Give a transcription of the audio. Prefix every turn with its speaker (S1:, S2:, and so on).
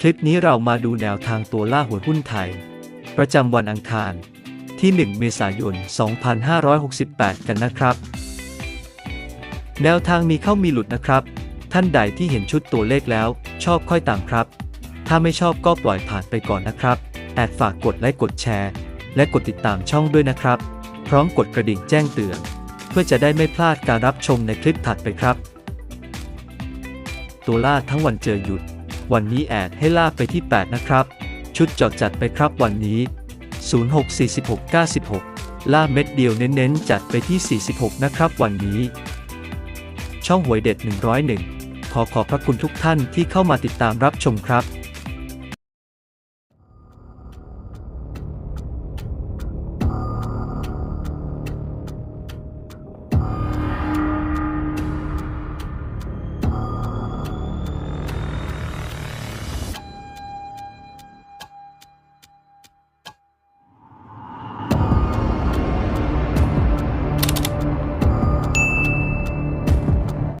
S1: คลิปนี้เรามาดูแนวทางตัวล่าหัวหุ้นไทย ประจำวันอังคาร ที่ 1 เมษายน 2568 กันนะครับ แนวทางมีเข้ามีหลุดนะครับ ท่านใดที่เห็นชุดตัวเลขแล้ว ชอบค่อยตามครับ ถ้าไม่ชอบก็ปล่อยผ่านไปก่อนนะครับแอดฝากกดไลค์กดแชร์ และกดติดตามช่องด้วยนะครับ พร้อมกดกระดิ่งแจ้งเตือน เพื่อจะได้ไม่พลาดการรับชมในคลิปถัดไปครับ ตัวล่าทั้งวันเจอหยุด วันนี้แอดให้ล่าไปที่ 8 นะครับ ชุดจอดจัดไปครับวันนี้ 06 46 96 ล่าเม็ดเดียวเน้นๆ จัดไปที่ 46 นะครับวันนี้ ช่องหวยเด็ด 101 ขอขอบพระคุณทุกท่านที่เข้ามาติดตามรับชมครับ